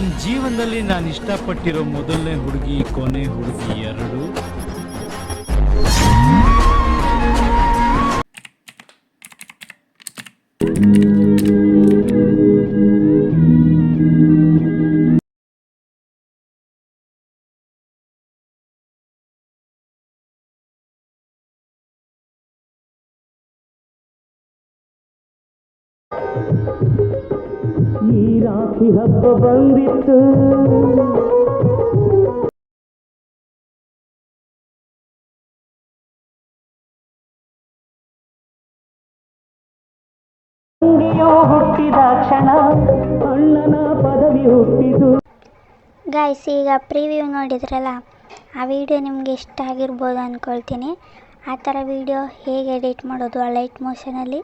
ನನ್ನ ಜೀವನದಲ್ಲಿ ನಾನು ಇಷ್ಟಪಟ್ಟಿರೋ ಮೊದಲನೇ ಹುಡುಗಿ ಕೊನೆ ಹುಡುಗಿ ಎರಡು. ರಾಖಿ ಹಬ್ಬ ಬಂದಿತ್ತು. ಹುಟ್ಟಿದ ಗಾಯ್ಸ್ ಈಗ ಪ್ರಿವ್ಯೂ ನೋಡಿದ್ರಲ್ಲ, ಆ ವಿಡಿಯೋ ನಿಮ್ಗೆ ಇಷ್ಟ ಆಗಿರ್ಬೋದು ಅಂದ್ಕೊಳ್ತೀನಿ ಆ ಥರ ವಿಡಿಯೋ ಹೇಗೆ ಎಡಿಟ್ ಮಾಡೋದು, ಆ ಲೈಟ್ ಮೋಷನಲ್ಲಿ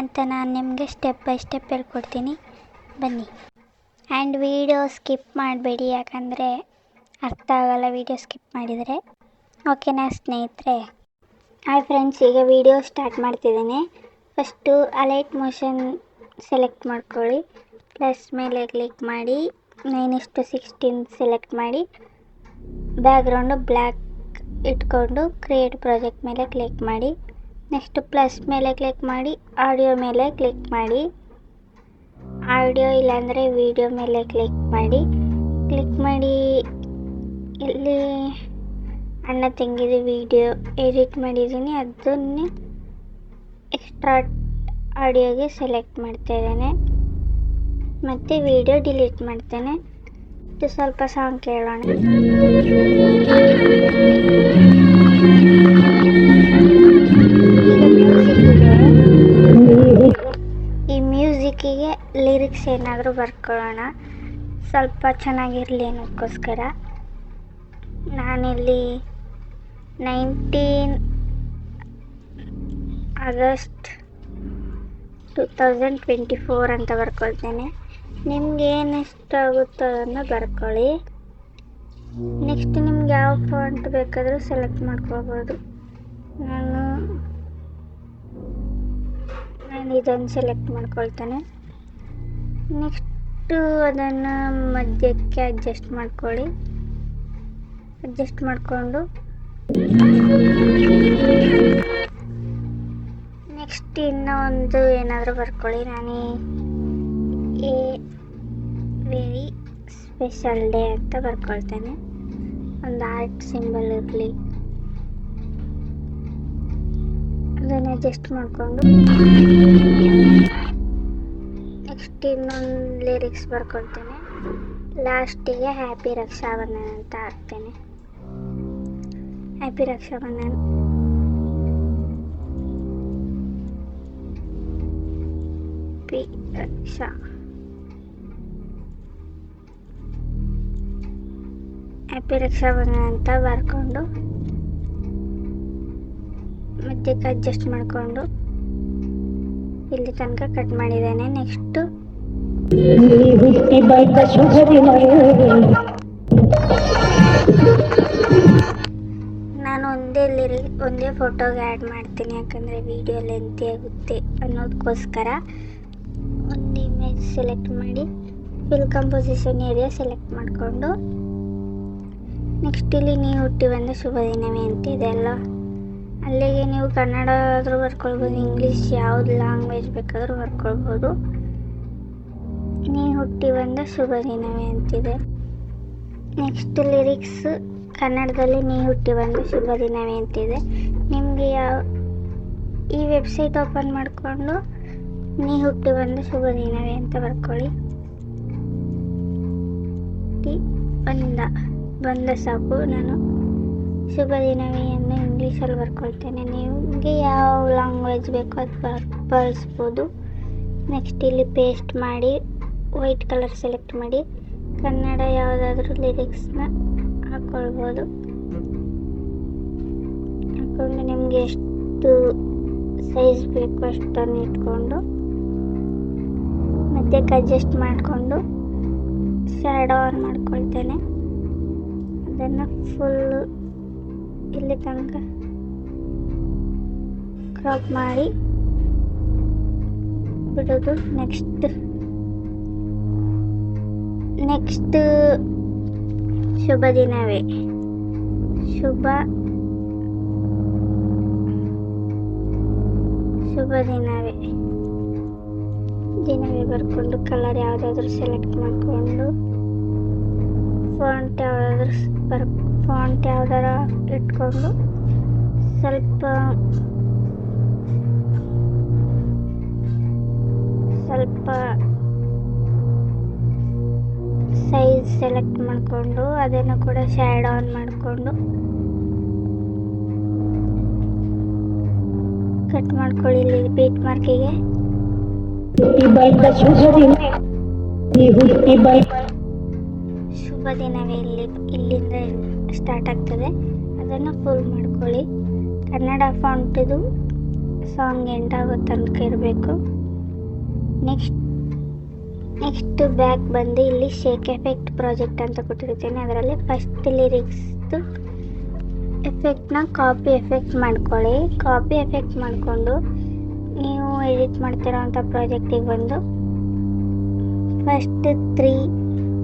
ಅಂತ ನಾನು ನಿಮಗೆ ಸ್ಟೆಪ್ ಬೈ ಸ್ಟೆಪ್ ಹೇಳ್ಕೊಡ್ತೀನಿ. ಬನ್ನಿ. ಆ್ಯಂಡ್ ವೀಡಿಯೋ ಸ್ಕಿಪ್ ಮಾಡಬೇಡಿ, ಯಾಕಂದರೆ ಅರ್ಥ ಆಗೋಲ್ಲ ವೀಡಿಯೋ ಸ್ಕಿಪ್ ಮಾಡಿದರೆ. ಓಕೆನಾ ಸ್ನೇಹಿತರೆ. ಹಾಯ್ ಫ್ರೆಂಡ್ಸ್ ಈಗ ವಿಡಿಯೋ ಸ್ಟಾರ್ಟ್ ಮಾಡ್ತಿದ್ದೀನಿ. ಫಸ್ಟು ಅಲೈಟ್ ಮೋಷನ್ ಸೆಲೆಕ್ಟ್ ಮಾಡ್ಕೊಳ್ಳಿ. ಪ್ಲಸ್ ಮೇಲೆ ಕ್ಲಿಕ್ ಮಾಡಿ. ನೈನ್ ಇಷ್ಟು ಸಿಕ್ಸ್ಟೀನ್ ಸೆಲೆಕ್ಟ್ ಮಾಡಿ. ಬ್ಯಾಕ್ಗ್ರೌಂಡು ಬ್ಲ್ಯಾಕ್ ಇಟ್ಕೊಂಡು ಕ್ರಿಯೇಟ್ ಪ್ರಾಜೆಕ್ಟ್ ಮೇಲೆ ಕ್ಲಿಕ್ ಮಾಡಿ. ನೆಕ್ಸ್ಟ್ ಪ್ಲಸ್ ಮೇಲೆ ಕ್ಲಿಕ್ ಮಾಡಿ. ಆಡಿಯೋ ಮೇಲೆ ಕ್ಲಿಕ್ ಮಾಡಿ. ಆಡಿಯೋ ಇಲ್ಲಾಂದರೆ ವಿಡಿಯೋ ಮೇಲೆ ಕ್ಲಿಕ್ ಮಾಡಿ ಕ್ಲಿಕ್ ಮಾಡಿ, ಇಲ್ಲಿ ಅಣ್ಣ ತಂಗಿದ ವಿಡಿಯೋ ಎಡಿಟ್ ಮಾಡಿದ್ದೀನಿ. ಅದನ್ನೇ ಎಕ್ಸ್ಟ್ರಾ ಆಡಿಯೋಗೆ ಸೆಲೆಕ್ಟ್ ಮಾಡ್ತಾ ಇದ್ದೇನೆ. ಮತ್ತು ವಿಡಿಯೋ ಡಿಲೀಟ್ ಮಾಡ್ತೇನೆ. ಮತ್ತು ಸ್ವಲ್ಪ ಸಾಂಗ್ ಕೇಳೋಣ. ಮ್ಯೂಸಿಕ್ಕಿಗೆ ಲಿರಿಕ್ಸ್ ಏನಾದರೂ ಬರ್ಕೊಳ್ಳೋಣ. ಸ್ವಲ್ಪ ಚೆನ್ನಾಗಿರಲಿ ಅನ್ನೋದಕ್ಕೋಸ್ಕರ ನಾನಿಲ್ಲಿ nineteen August two thousand twenty four ಅಂತ ಬರ್ಕೊಳ್ತೇನೆ. ನಿಮ್ಗೆ ಏನು ಇಷ್ಟ ಆಗುತ್ತೋ ಅದನ್ನು ಬರ್ಕೊಳ್ಳಿ. ನೆಕ್ಸ್ಟ್ ನಿಮ್ಗೆ ಯಾವ ಫಾಂಟ್ ಬೇಕಾದರೂ ಸೆಲೆಕ್ಟ್ ಮಾಡ್ಕೋಬೋದು. ನಾನು ನಾನು ಇದನ್ನು ಸೆಲೆಕ್ಟ್ ಮಾಡ್ಕೊಳ್ತೇನೆ. ನೆಕ್ಸ್ಟು ಅದನ್ನು ಮಧ್ಯಕ್ಕೆ ಅಡ್ಜಸ್ಟ್ ಮಾಡ್ಕೊಳ್ಳಿ. ಅಡ್ಜಸ್ಟ್ ಮಾಡಿಕೊಂಡು. ನೆಕ್ಸ್ಟ್ ಇನ್ನೂ ಒಂದು ಏನಾದರೂ ಬರ್ಕೊಳ್ಳಿ. ನಾನು ಎ ವೆರಿ ಸ್ಪೆಷಲ್ ಡೇ ಅಂತ ಬರ್ಕೊಳ್ತೇನೆ. ಒಂದು ಆರ್ಟ್ ಸಿಂಬಲ್ ಇರಲಿ. ಅದನ್ನು ಅಡ್ಜಸ್ಟ್ ಮಾಡಿಕೊಂಡು. ನೆಕ್ಸ್ಟ್ ಇನ್ನೊಂದು ಲಿರಿಕ್ಸ್ ಬರ್ಕೊಳ್ತೇನೆ ಲಾಸ್ಟಿಗೆ ಹ್ಯಾಪಿ ರಕ್ಷಾಬಂಧನ ಅಂತ ಹಾಕ್ತೇನೆ. ಹ್ಯಾಪಿ ರಕ್ಷಾಬಂಧನ ಪಿ ರಕ್ಷಾ ಹ್ಯಾಪಿ ರಕ್ಷಾಬಂಧನ ಅಂತ ಬರ್ಕೊಂಡು. ಮತ್ತೆ ಅಡ್ಜಸ್ಟ್ ಮಾಡಿಕೊಂಡು ಇಲ್ಲಿ ತನಕ ಕಟ್ ಮಾಡಿದ್ದೇನೆ. ನೆಕ್ಸ್ಟು ನಾನು ಒಂದೇ ಒಂದೇ ಫೋಟೋಗೆ ಆ್ಯಡ್ ಮಾಡ್ತೀನಿ. ಯಾಕಂದರೆ ವಿಡಿಯೋ ಲೆಂತಿ ಆಗುತ್ತೆ ಅನ್ನೋದಕ್ಕೋಸ್ಕರ ಒಂದು ಇಮೇಜ್ ಸೆಲೆಕ್ಟ್ ಮಾಡಿ ಫಿಲ್ ಕಂಪೋಸಿಷನ್ ಏರಿಯಾ ಸೆಲೆಕ್ಟ್ ಮಾಡಿಕೊಂಡು. ನೆಕ್ಸ್ಟ್ ಇಲ್ಲಿ ನೀವು ಹುಟ್ಟಿ ಬಂದ ಶುಭ ದಿನವೇ ಅಂತಿದೆ ಅಲ್ಲ ಅಲ್ಲಿಗೆ ನೀವು ಕನ್ನಡ ಆದರೂ ಬರ್ಕೊಳ್ಬೋದು ಇಂಗ್ಲೀಷ್ ಯಾವ್ದು ಲ್ಯಾಂಗ್ವೇಜ್ ಬೇಕಾದರೂ ಬರ್ಕೊಳ್ಬೋದು. ನೀ ಹುಟ್ಟಿ ಬಂದ ಶುಭ ದಿನವೇ ಅಂತಿದೆ. ನೆಕ್ಸ್ಟ್ ಲಿರಿಕ್ಸ್ ಕನ್ನಡದಲ್ಲಿ ನೀ ಹುಟ್ಟಿ ಬಂದ ಶುಭ ದಿನವೇ ಅಂತಿದೆ. ನಿಮಗೆ ಯಾವ, ಈ ವೆಬ್ಸೈಟ್ ಓಪನ್ ಮಾಡಿಕೊಂಡು ನೀ ಹುಟ್ಟಿ ಬಂದ ಶುಭ ದಿನವೇ ಅಂತ ಬರ್ಕೊಳ್ಳಿ. ಬಂದ ಬಂದ ಸಾಕು, ನಾನು ಶುಭ ದಿನವೇ ಅನ್ನು ಇಂಗ್ಲೀಷಲ್ಲಿ ಬರ್ಕೊಳ್ತೇನೆ. ನಿಮಗೆ ಯಾವ ಲ್ಯಾಂಗ್ವೇಜ್ ಬೇಕೋ ಅದು ಬರ್, ಬಳಸ್ಬೋದು. ನೆಕ್ಸ್ಟ್ ಇಲ್ಲಿ ಪೇಸ್ಟ್ ಮಾಡಿ ವೈಟ್ ಕಲರ್ ಸೆಲೆಕ್ಟ್ ಮಾಡಿ, ಕನ್ನಡ ಯಾವುದಾದ್ರೂ ಲಿರಿಕ್ಸ್ನ ಹಾಕ್ಕೊಳ್ಬೋದು ಹಾಕ್ಕೊಂಡು ನಿಮಗೆ ಎಷ್ಟು ಸೈಜ್ ಬೇಕು ಅಷ್ಟನ್ನು ಇಟ್ಕೊಂಡು ಮಧ್ಯಕ್ಕೆ ಅಡ್ಜಸ್ಟ್ ಮಾಡಿಕೊಂಡು ಶ್ಯಾಡೋ ಆನ್ ಮಾಡ್ಕೊಳ್ತೇನೆ. ಅದನ್ನು ಫುಲ್ಲು ಇಲ್ಲಿ ತನಕ ಕ್ರಾಪ್ ಮಾಡಿ ಬಿಡೋದು ನೆಕ್ಸ್ಟ್ ನೆಕ್ಸ್ಟ್ ಶುಭ ದಿನವೇ. ಶುಭ ಶುಭ ದಿನವೇ. ದಿನವೇ ಬರ್ಕೊಂಡು ಕಲರ್ ಯಾವುದಾದ್ರೂ ಸೆಲೆಕ್ಟ್ ಮಾಡಿಕೊಂಡು ಫಾಂಟ್ ಯಾವುದಾದ್ರೂ ಬರ್ ಫಾಂಟ್ ಯಾವ್ದಾರ ಇಟ್ಕೊಂಡು ಸ್ವಲ್ಪ ಸ್ವಲ್ಪ ಸೈಜ್ ಸೆಲೆಕ್ಟ್ ಮಾಡಿಕೊಂಡು ಅದನ್ನು ಕೂಡ ಶ್ಯಾಡ್ ಆನ್ ಮಾಡಿಕೊಂಡು ಕಟ್ ಮಾಡ್ಕೊಳ್ಳಿ ಇಲ್ಲಿ ಬೀಟ್ ಮಾರ್ಕಿಗೆ ಈ ಬೈಕ್ ಹುಟ್ಟಿ ಬಂದ ಶುಭ ದಿನವೇ ಇಲ್ಲಿ ಇಲ್ಲಿಂದ ಸ್ಟಾರ್ಟ್ ಆಗ್ತದೆ. ಅದನ್ನು ಫುಲ್ ಮಾಡ್ಕೊಳ್ಳಿ. ಕನ್ನಡ ಫಾಂಟಿದು ಸಾಂಗ್ ಎಂಡ್ ಆಗೋ ತನಕ ಇರಬೇಕು ನೆಕ್ಸ್ಟ್ ನೆಕ್ಸ್ಟ್ ಬ್ಯಾಕ್ ಬಂದು ಇಲ್ಲಿ ಶೇಕ್ ಎಫೆಕ್ಟ್ ಪ್ರಾಜೆಕ್ಟ್ ಅಂತ ಕೊಟ್ಟಿರ್ತೇನೆ ಅದರಲ್ಲಿ ಫಸ್ಟ್ ಲಿರಿಕ್ಸ್ದು ಎಫೆಕ್ಟ್ನ ಕಾಪಿ ಎಫೆಕ್ಟ್ ಮಾಡ್ಕೊಳ್ಳಿ. ಕಾಪಿ ಎಫೆಕ್ಟ್ ಮಾಡಿಕೊಂಡು ನೀವು ಎಡಿಟ್ ಮಾಡ್ತಿರೋವಂಥ ಪ್ರಾಜೆಕ್ಟಿಗೆ ಬಂದು ಫಸ್ಟ್ ತ್ರೀ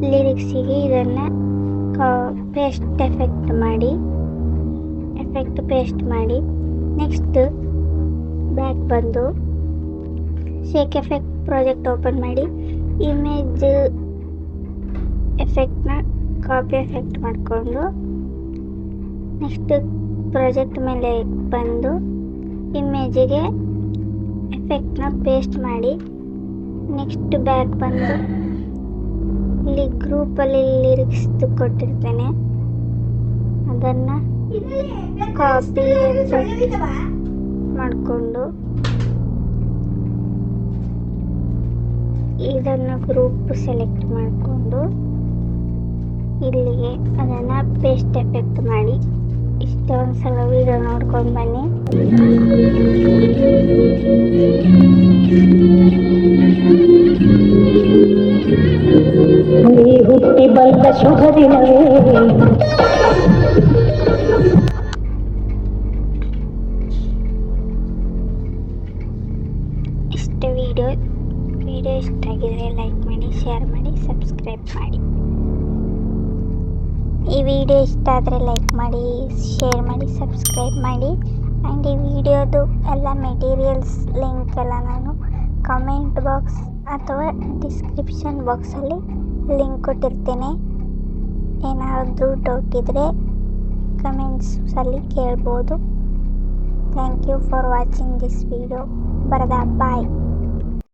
ಲಿರಿಕ್ಸಿಗೆ ಇದನ್ನು ಪೇಸ್ಟ್ ಎಫೆಕ್ಟ್ ಮಾಡಿ ಎಫೆಕ್ಟ್ ಪೇಸ್ಟ್ ಮಾಡಿ ನೆಕ್ಸ್ಟ್ ಬ್ಯಾಕ್ ಬಂದು ಶೇಕ್ ಎಫೆಕ್ಟ್ ಪ್ರಾಜೆಕ್ಟ್ ಓಪನ್ ಮಾಡಿ ಇಮೇಜ್ ಎಫೆಕ್ಟ್ನ ಕಾಪಿ ಎಫೆಕ್ಟ್ ಮಾಡಿಕೊಂಡು ನೆಕ್ಸ್ಟ್ ಪ್ರಾಜೆಕ್ಟ್ ಮೇಲೆ ಬಂದು ಇಮೇಜಿಗೆ ಎಫೆಕ್ಟ್ನ ಪೇಸ್ಟ್ ಮಾಡಿ ನೆಕ್ಸ್ಟ್ ಬ್ಯಾಕ್ ಬಂದು ಇಲ್ಲಿ ಗ್ರೂಪಲ್ಲಿ ಲಿರಿಕ್ಸ್ ಕೊಟ್ಟಿರ್ತೇನೆ. ಅದನ್ನು ಕಾಪಿ ಮಾಡಿಕೊಂಡು ಇದನ್ನು ಗ್ರೂಪ್ ಸೆಲೆಕ್ಟ್ ಮಾಡಿಕೊಂಡು ಇಲ್ಲಿಗೆ ಅದನ್ನು ಪೇಸ್ಟ್ ಎಫೆಕ್ಟ್ ಮಾಡಿ. ಇಷ್ಟೊಂದ್ಸಲ ಒಂದು ಸಲ ವೀಡಿಯೋ ನೋಡ್ಕೊಂಡು ಬನ್ನಿ ಶುಭ ದಿನವೇ ವಿಡಿಯೋ ವಿಡಿಯೋ ಇಷ್ಟ ಲೈಕ್ ಮಾಡಿ ಶೇರ್ ಮಾಡಿ ಸಬ್ಸ್ಕ್ರೈಬ್ ಮಾಡಿ. ಈ ವಿಡಿಯೋ ಇಷ್ಟ ಆದರೆ ಲೈಕ್ ಮಾಡಿ ಶೇರ್ ಮಾಡಿ ಸಬ್ಸ್ಕ್ರೈಬ್ ಮಾಡಿ. ಆ್ಯಂಡ್ ಈ ವಿಡಿಯೋದು ಎಲ್ಲ ಮೆಟೀರಿಯಲ್ಸ್ ಲಿಂಕ್ ಎಲ್ಲ ನಾನು ಕಮೆಂಟ್ ಬಾಕ್ಸ್ ಅಥವಾ ಡಿಸ್ಕ್ರಿಪ್ಷನ್ ಬಾಕ್ಸಲ್ಲಿ ಲಿಂಕ್ ಕೊಟ್ಟಿರ್ತೇನೆ. ಏನಾದರೂ ಡೌಟ್ ಇದ್ದರೆ ಕಮೆಂಟ್ಸಲ್ಲಿ ಕೇಳ್ಬೋದು. Thank you for watching this video ಬರದ ಬಾಯ್